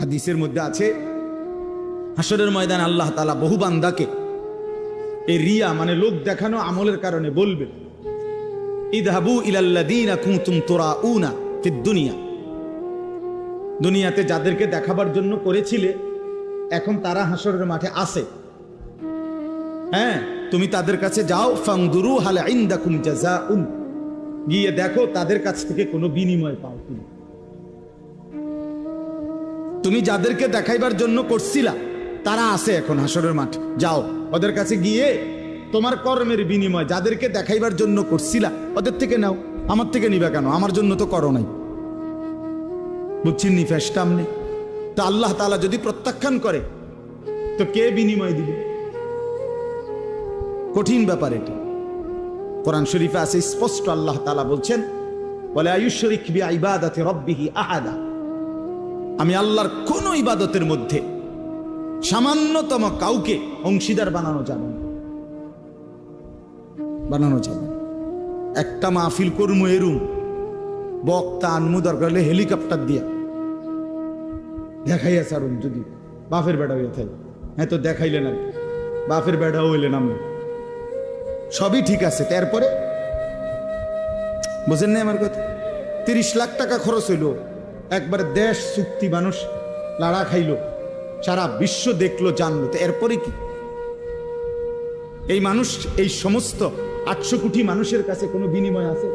হাদিসের মধ্যে আছে হাসরের ময়দান আল্লাহ তালা বহু বান্দাকে এই রিয়া মানে লোক দেখানো আমলের কারণে বলবে, ইদহাবু তুরাউনা ফিদ দুনিয়া। দুনিয়াতে যাদেরকে দেখাবার জন্য করেছিলে, এখন তারা হাসরের মাঠে আসে হ্যাঁ তুমি তাদের কাছে যাও ফাংদুরু হাল ইনদাকুম জাযাউন। গিয়ে দেখো তাদের কাছ থেকে কোনো বিনিময় পাও কিনা। তুমি যাদেরকে দেখাইবার জন্য করছিলা, তারা আছে এখন হাসরের মাঠ। যাও, ওদের কাছে গিয়ে তোমার কর্মের বিনিময় যাদেরকে দেখাইবার জন্য করছিলা, ওদের থেকে নাও। আমার থেকে নিবে কেন? আমার জন্য তো করো নাই। বুঝছেন নি ফেসটাম নেই তো আল্লাহ তালা যদি প্রত্যাখ্যান করে, তো কে বিনিময় দিবে? কঠিন ব্যাপার এটা। কোরআন শরীফে আছে স্পষ্ট আল্লাহ তালা বলছেন বলে আয়ুশ্বরিক বি ইবাদাতে রব্বিহি আহাদা। আমি আল্লাহর কোন ইবাদতের মধ্যে সামান্যতম কাউকে অংশীদার বানানো যাবে না। বানানো যাবে একটা মাহফিল করমু এরুম বক্তা আনমু দরকার হলে হেলিকপ্টার দিয়া। দেখাইয়া সারুন যদি বাফের বেড়া হইয়া থাকে। হ্যাঁ তো দেখাইলেন আর বাফের বেড়াও হইলেন আমরা সবই ঠিক আছে, তারপরে? বুঝেন না আমার কথা? তিরিশ লাখ টাকা খরচ হইল। একবারে দেশ চুক্তি মানুষ লাড়া খাইলো, সারা বিশ্ব দেখল, জানলো। তো এরপরে কি? এই মানুষ, এই সমস্ত আটশো কোটি মানুষের কাছে কোনো বিনিময় আছে?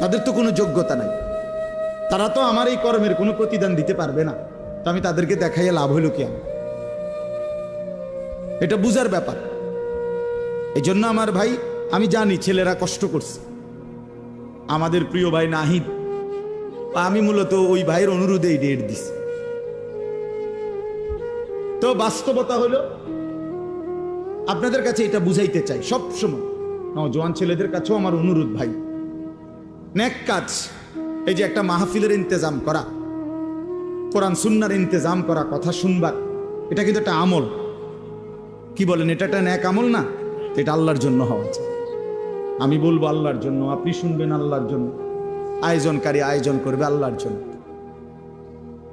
তাদের তো কোনো যোগ্যতা নাই। তারা তো আমার এই কর্মের কোনো প্রতিদান দিতে পারবে না। তো আমি তাদেরকে দেখাইয়া লাভ হইল কি আমার এটা বুঝার ব্যাপার। এই জন্য আমার ভাই, আমি জানি ছেলেরা কষ্ট করছে। আমাদের প্রিয় ভাই নাহিদ, আমি মূলত ওই ভাইয়ের অনুরোধে এই ডেট দিছি। তো বাস্তবতা হলো, আপনাদের কাছে এটা বুঝাইতে চাই সব সময় জোয়ান ছেলেদের কাছেও আমার অনুরোধ ভাই। নেক কাজ, এই যে একটা মাহফিলের ইন্তজাম করা, কোরআন সুন্নার ইন্তজাম করা কথা শুনবার, এটা কিন্তু একটা আমল। কি বলেন, এটা একটা ন্যাক আমল না? এটা আল্লাহর জন্য হওয়া চাই আমি বলব আল্লাহর জন্য, আপনি শুনবেন আল্লাহর জন্য। আয়োজনকারী আয়োজন করবে আল্লাহর জন্য।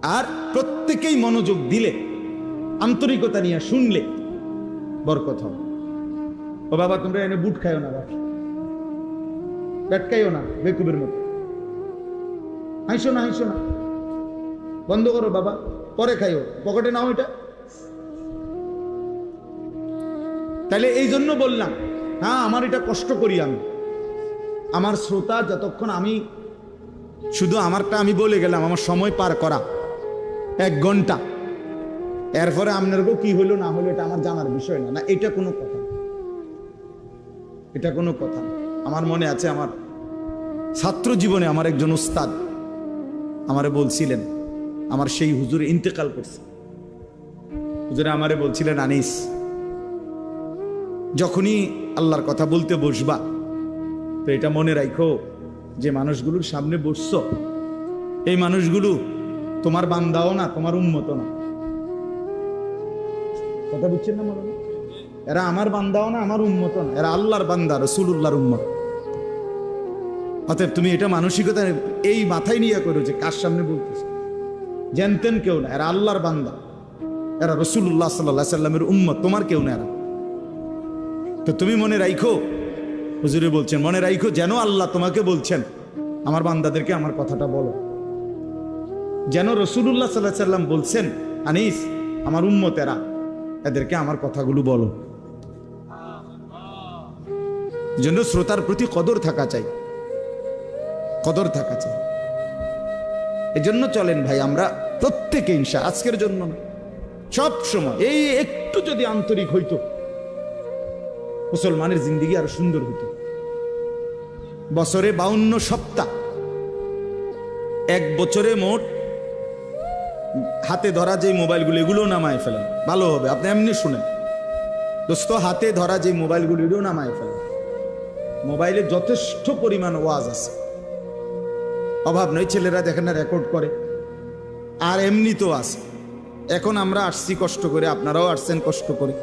আর প্রত্যেকেই মনোযোগ দিলে, আন্তরিকতা নিয়ে শুনলে বরকত ও বাবা, তোমরা এনে বুট খাইও না বাবা পেটকাইও না, বেকুবের মতো। হাইসো না হাইসো না। বন্ধ করো, বাবা। পরে খাইও। পকেটে নাও এটা। তাহলে এই জন্য বললাম হ্যাঁ আমার এটা কষ্ট করি আমি। আমার শ্রোতা যতক্ষণ আমি, শুধু আমারটা আমি বলে গেলাম, আমার সময় পার করা, এক ঘণ্টা। এরপরে আপনারও কি হলো না হলো এটা আমার জানার বিষয় না। না, এটা কোনো কথা এটা কোনো কথা আমার মনে আছে আমার ছাত্র জীবনে আমার একজন উস্তাদ আমারে বলছিলেন, আমার সেই হুজুর ইন্তেকাল করছে। হুজুরে আমারে বলছিলেন, আনিস যখনই আল্লাহর কথা বলতে বসবা, তো এটা মনে রাখো যে মানুষগুলোর সামনে বসছ, এই মানুষগুলো তোমার বান্দাও না, তোমার উন্মত না। কথা বুঝছেন না মনে এরা আমার বান্দাও না, আমার উন্মত না, এরা আল্লাহর বান্দা রসুল্লাহর উন্মত অতএব তুমি এটা মানসিকতা এই মাথায় নিয়ে করো যে কার সামনে বলতেছ। জানতেন কেউ না, এরা আল্লাহর বান্দা। এরা রসুল্লাহ সাল্লাহ সাল্লামের উম্মত, তোমার কেউ না এরা। তো তুমি মনে রাইখো? হুজুরে বলছেন, মনে রাইখো যেন আল্লাহ তোমাকে বলছেন। আমার বান্দাদেরকে আমার কথাটা বলো। যেন রসুল্লাহ সাল্লাহ সাল্লাম বলছেন, আনিস, আমার উম্মতেরা, এদেরকে আমার কথাগুলো বলো। যেন শ্রোতার প্রতি কদর থাকা চাই। কদর থাকা চাই। এই জন্য চলেন ভাই, আমরা প্রত্যেকে ইনশা, আজকের জন্য সব সময়, এই একটু যদি আন্তরিক হইতো মুসলমানের জিন্দিগি আরও সুন্দর হতো। বছরে বাউন্ন সপ্তাহ। এক বছরে মোট হাতে ধরা যে মোবাইলগুলো এগুলো নামায় ফেলেন ভালো হবে, আপনি এমনি শুনেন। দোস্ত, হাতে ধরা যে মোবাইলগুলো নামায় ফেলেন মোবাইলে যথেষ্ট পরিমাণ ওয়াজ আছে। অভাব নয়, ছেলেরা দেখেন না রেকর্ড করে। আর এমনি তো আছে। এখন আমরা আসছি কষ্ট করে, আপনারাও আসছেন কষ্ট করে।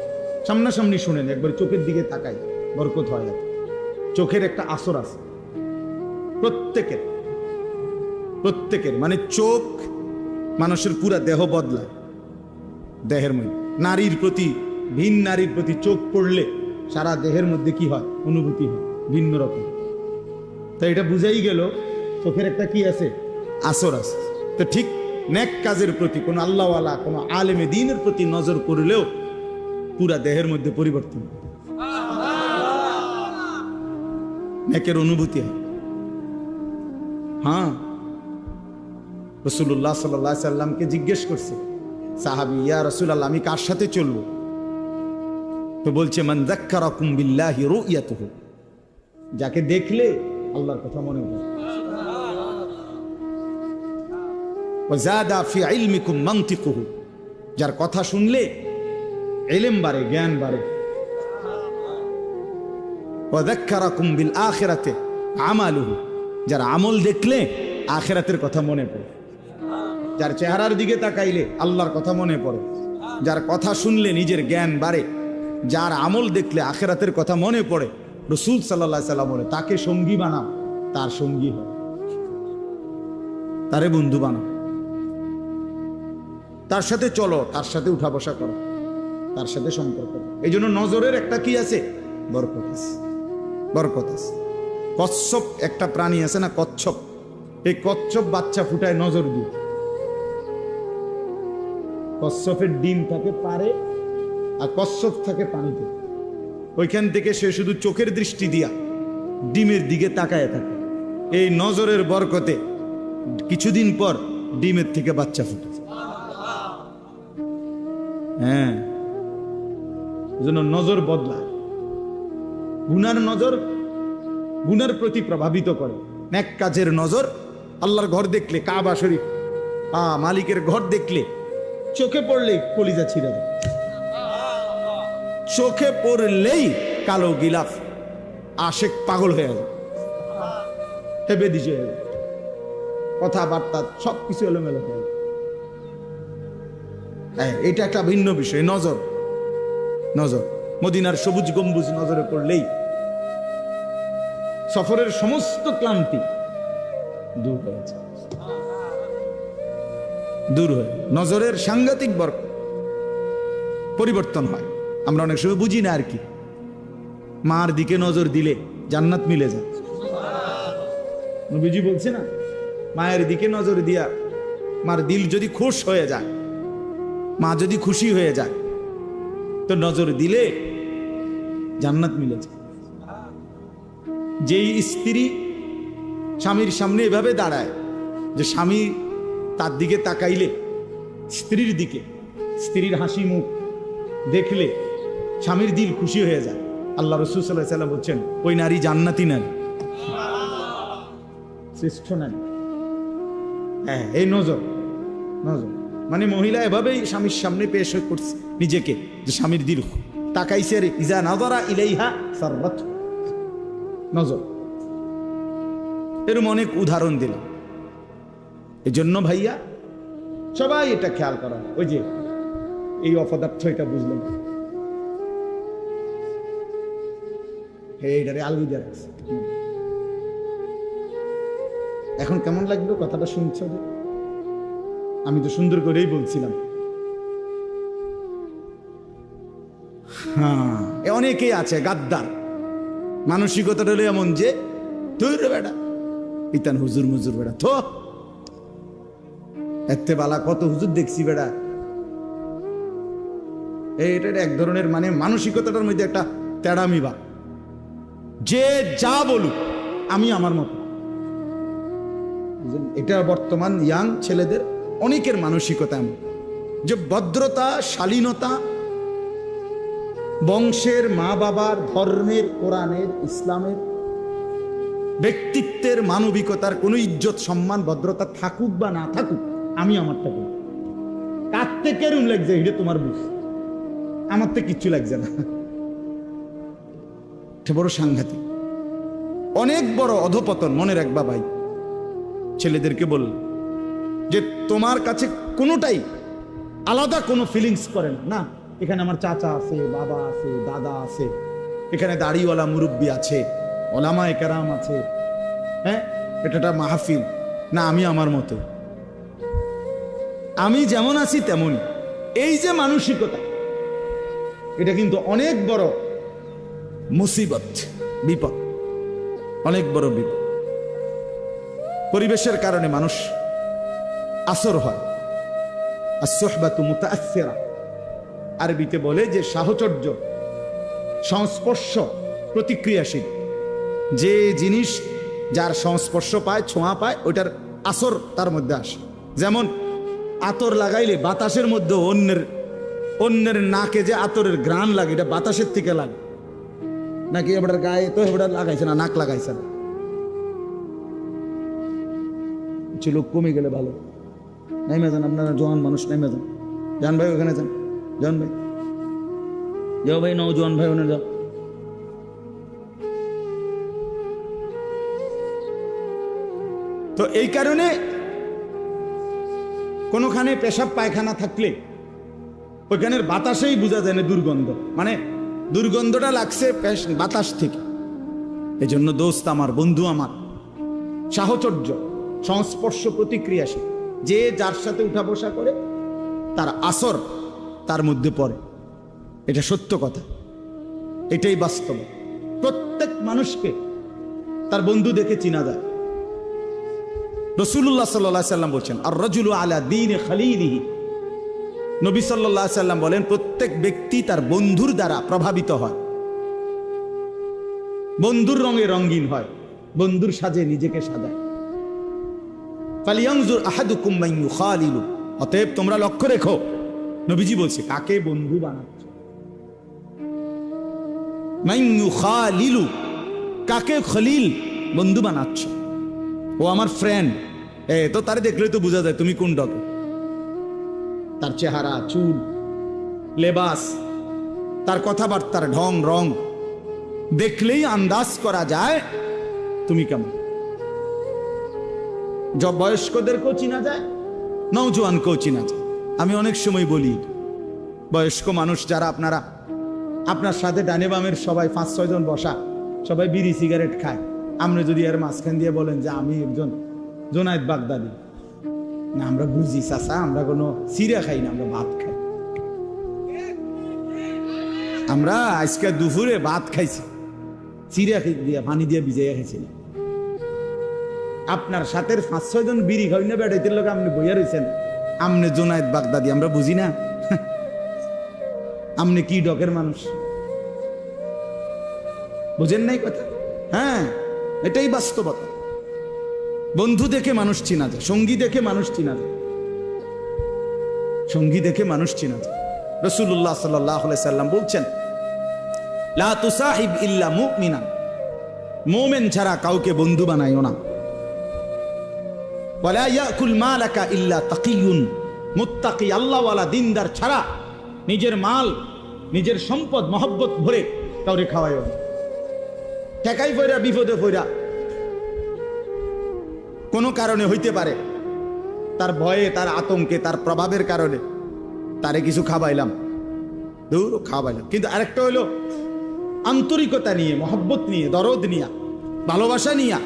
সামনাসামনি শুনেন, একবার চোখের দিকে তাকাই, বরকত হয় চোখের একটা আসর আছে। প্রত্যেকের প্রত্যেকের মানে চোখ মানুষের পুরা দেহ বদলায়। দেহের মধ্যে, নারীর প্রতি, ভিন নারীর প্রতি চোখ পড়লে সারা দেহের মধ্যে কি হয়? অনুভূতি হয়, ভিন্ন রকম। তাই এটা বুঝাই গেল, চোখের একটা কি আছে? আসর আছে। তো ঠিক নেক কাজের প্রতি কোনো আল্লাহওয়ালা, কোনো আলেমে দিনের প্রতি নজর করলেও পুরা দেহের মধ্যে পরিবর্তন। নেকের অনুভূতি হ্যাঁ। রসুল্লাহ সাল্লাহ সাল্লামকে জিজ্ঞেস করছে, সাহাবি, ইয়া রসুল আল্লাহ আমি কার সাথে চলবো? তো বলছে, মান যাক্কারাকুম বিল্লাহি রুইয়াতুহু। যাকে দেখলে আল্লাহর কথা মনে ইলমিকুম যার কথা শুনলে এলেম বাড়ে, জ্ঞান বাড়ে। ওয়াদাক্কারাকুম বিল আখিরাতে আমালুহু। যার আমল দেখলে আখিরাতের কথা মনে পড়ে। যার চেহারার দিকে তাকাইলে আল্লাহর কথা মনে পড়ে। যার কথা শুনলে নিজের জ্ঞান বাড়ে। যার আমল দেখলে আখেরাতের কথা মনে পড়ে। রসুল সাল্লাহ সাল্লাম বলে, তাকে সঙ্গী বানাও, তার সঙ্গী হয় তারে বন্ধু বানাও। তার সাথে চলো, তার সাথে উঠা বসা করো। তার সাথে সম্পর্ক এই জন্য নজরের একটা কি আছে? বরকত আছে। বরকত আছে। কচ্ছপ একটা প্রাণী আছে না, কচ্ছপ? এই কচ্ছপ বাচ্চা ফুটায় নজর দিয়ে। কচ্ছপের ডিম থাকে পারে আর কচ্ছপ থাকে পানিতে। ওইখান থেকে সে শুধু চোখের দৃষ্টি দিয়া ডিমের দিকে তাকায় থাকে। এই নজরের বরকতে কিছুদিন পর ডিমের থেকে বাচ্চা ফুটে। হ্যাঁ। এজন্য নজর বদলায়। গুনার নজর গুনার প্রতি প্রভাবিত করে। ন্যাক কাজের নজর আল্লাহর ঘর দেখলে কাবা শরীফ আ মালিকের ঘর দেখলে চোখে পড়লেই কলিজা ছিঁড়ে যায়। চোখে পড়লেই কালো গিলাফ আশেক পাগল হয়ে যায়। হেবে দিছে। কথাবার্তা সব কিছু এলোমেলো। হ্যাঁ, এটা একটা ভিন্ন বিষয় নজর। নজর। মদিনার সবুজ গম্বুজ নজরে পড়লেই সফরের সমস্ত ক্লান্তি দূর হয়েছে দূর হয়ে নজরের সাংঘাতিক বর্গ পরিবর্তন হয়। আমরা অনেক সময় বুঝি না আর কি। মার দিকে নজর দিলে জান্নাত মিলে যায়। নবীজি বলছে না, মায়ের দিকে নজর দিয়া মার দিল যদি খুশ হয়ে যায়, মা যদি খুশি হয়ে যায় তো নজর দিলে জান্নাত মিলে যায়। যেই স্ত্রী স্বামীর সামনে এভাবে দাঁড়ায় যে স্বামী তার দিকে তাকাইলে, স্ত্রীর দিকে, স্ত্রীর হাসি মুখ দেখলে স্বামীর দিল খুশি হয়ে যায়। আল্লাহ রসুল সাল্লাহ সাল্লাম বলছেন, ওই নারী জান্নাতি নারী, শ্রেষ্ঠ নারী। হ্যাঁ এই নজর নজর। মানে মহিলা এভাবেই স্বামীর সামনে পেশ হয়ে করছে নিজেকে, যে স্বামীর দীর্ঘ। তাকাইছে রে ইজা নাজরা ইলাইহা সাররাত। নজর। এরম অনেক উদাহরণ দিলাম। এই জন্য ভাইয়া, সবাই এটা খেয়াল করা ওই যে, এই অপদার্থ এটা বুঝলাম রাখছে এখন কেমন লাগল? কথাটা শুনছ? আমি তো সুন্দর করেই বলছিলাম। হ্যাঁ এ অনেকেই আছে, গাদ্দার। মানসিকতাটা হলো এমন যে তুই বেটা, ইতান হুজুর মুজুর বেটা, থো। এতে বালা কত হুজুর দেখছি এই এটা এক ধরনের মানে মানসিকতাটার মধ্যে একটা তেড়ামি বা। যে যা বলুক, আমি আমার মতো? এটা বর্তমান ইয়াং ছেলেদের অনেকের মানসিকতা এমন, যে ভদ্রতা, শালীনতা, বংশের মা বাবার ধর্মের, কোরআনের, ইসলামের, ব্যক্তিত্বের, মানবিকতার কোনো ইজ্জত, সম্মান, ভদ্রতা থাকুক বা না থাকুক, আমি আমারটা করি কাঁদতে কেরুম লাগছে? এটা তোমার বুঝ। আমার তো কিচ্ছু লাগছে না। বড় সাংঘাতিক। অনেক বড় অধপতন, মনে রাখবা ভাই। ছেলেদেরকে বল যে তোমার কাছে কোনোটাই আলাদা কোনো ফিলিংস করে না। না, এখানে আমার চাচা আছে, বাবা আছে, দাদা আছে, এখানে দাড়িওয়ালা মুরব্বী আছে ওলামা একরাম আছে হ্যাঁ এটা মাহফিল। না, আমি আমার মতো। আমি যেমন আছি তেমনই। এই যে মানসিকতা, এটা কিন্তু অনেক বড় মুসিবত, বিপদ, অনেক বড় বিপদ। পরিবেশের কারণে মানুষ আসর হয়। আর সোহবাতু মুতাসেরা আরবিতে বলে যে সাহচর্য, সংস্পর্শ, প্রতিক্রিয়াশীল। যে জিনিস যার সংস্পর্শ পায়, ছোঁয়া পায়, ওইটার আসর তার মধ্যে আসে। যেমন, আতর লাগাইলে বাতাসের মধ্যে অন্যের অন্যের নাকে যে আতরের গ্রান লাগে, এটা বাতাসের থেকে লাগে। নাকি এবার গায়ে তো এবার লাগাইছে না, নাক লাগাইছে না। কিছু লোক কমে গেলে ভালো। নেমে যান, আপনারা জওয়ান মানুষ নেমে যান। যান ভাই, ওখানে যান। যান ভাই। যাও ভাই নৌজওয়ান ভাই, ওখানে যাও। তো এই কারণে কোনোখানে পেশাব পায়খানা থাকলে ওইখানের বাতাসেই বোঝা যায় না দুর্গন্ধ। মানে দুর্গন্ধটা লাগছে বাতাস থেকে। এই জন্য দোস্ত আমার, বন্ধু আমার, সাহচর্য, সংস্পর্শ প্রতিক্রিয়াশীল। যে যার সাথে উঠা বসা করে, তার আসর তার মধ্যে পড়ে। এটা সত্য কথা। এটাই বাস্তব। প্রত্যেক মানুষকে তার বন্ধু দেখে চিনা যায়। রসুল্লাহ সাল্লাহ সাল্লাম বলছেন আর রজুল আলা দিন খালিদিহি নবী সাল্লাহ সাল্লাম বলেন, প্রত্যেক ব্যক্তি তার বন্ধুর দ্বারা প্রভাবিত হয়। বন্ধুর রঙে রঙিন হয়। বন্ধুর সাজে নিজেকে সাজায়। ফালিয়াংজুর আহাদুকুম মান ইউখালিলু। অতএব তোমরা লক্ষ্য রেখো, নবীজি বলছে, কাকে বন্ধু বানাচ্ছ? মান ইউখালিলু, কাকে খলিল বন্ধু বানাচ্ছ? ও আমার ফ্রেন্ড এ, তো তারে দেখলে তো বোঝা যায়, তুমি কোন ডকে তার চেহারা, চুল, লেবাস, তার কথাবার্তার ঢং, রং, দেখলেই আন্দাজ করা যায় তুমি কেমন? বয়স্কদেরকেও চিনা যায় নৌজওয়ানকেও চিনা যায়। আমি অনেক সময় বলি, বয়স্ক মানুষ যারা আপনারা, আপনার সাথে ডানে বামের সবাই পাঁচ, ছয় জন বসা, সবাই বিড়ি, সিগারেট খায়। আপনি যদি এর মাঝখান দিয়ে বলেন যে আমি একজন জোনায়েদ বাগদাদি, না, আমরা বুঝি চাষা আমরা কোনো সিরা খাই না, আমরা ভাত খাই। আমরা আজকে দুপুরে ভাত খাইছি। চিরা দিয়ে, পানি দিয়ে ভিজাইয়া খাইছি না আপনার সাথে পাঁচ ছয় জন বিড়ি খাই না বেড়াইতে লোক আপনি বইয়া রয়েছেন আমনে জোনায়েদ বাগদাদি, আমরা বুঝি না। আমনে কি ডকের মানুষ? বুঝেন নাই কথা? হ্যাঁ এটাই বাস্তবতা। বন্ধু দেখে মানুষ চিনা যায়, সঙ্গী দেখে মানুষ চিনা যায়। সঙ্গী দেখে মানুষ চিনা যায়। রসুল্লাহ সাল্লাহ সাল্লাম বলছেন, লা তুসাহিব ইল্লা মুমিনা। মোমেন ছাড়া কাউকে বন্ধু বানাইও না। ওয়ালা ইয়াকুল মালাকা ইল্লা তাকিয়ুন। মুত্তাকি আল্লাহওয়ালা দিনদার ছাড়া নিজের মাল, নিজের সম্পদ, মহব্বত ভরে কাউরে খাওয়াইও না। ঠেকাই ফইরা বিপদে ফইরা কোনো কারণে হইতে পারে। তার ভয়ে, তার আতঙ্কে, তার প্রভাবের কারণে তারে কিছু খাবাইলাম দূর খাওয়াইলাম। কিন্তু আরেকটা হইল আন্তরিকতা নিয়ে, মহব্বত নিয়ে, দরদ নিয়া, ভালোবাসা নিয়া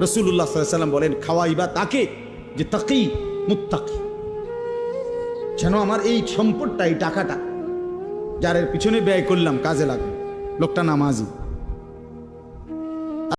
রসুল্লাহ সাল্লাম বলেন খাওয়াইবা তাকে যে তাকি, মুত্তাকি। যেন আমার এই সম্পদটা, এই টাকাটা, যার পিছনে ব্যয় করলাম, কাজে লাগবে লোকটা নামাজি।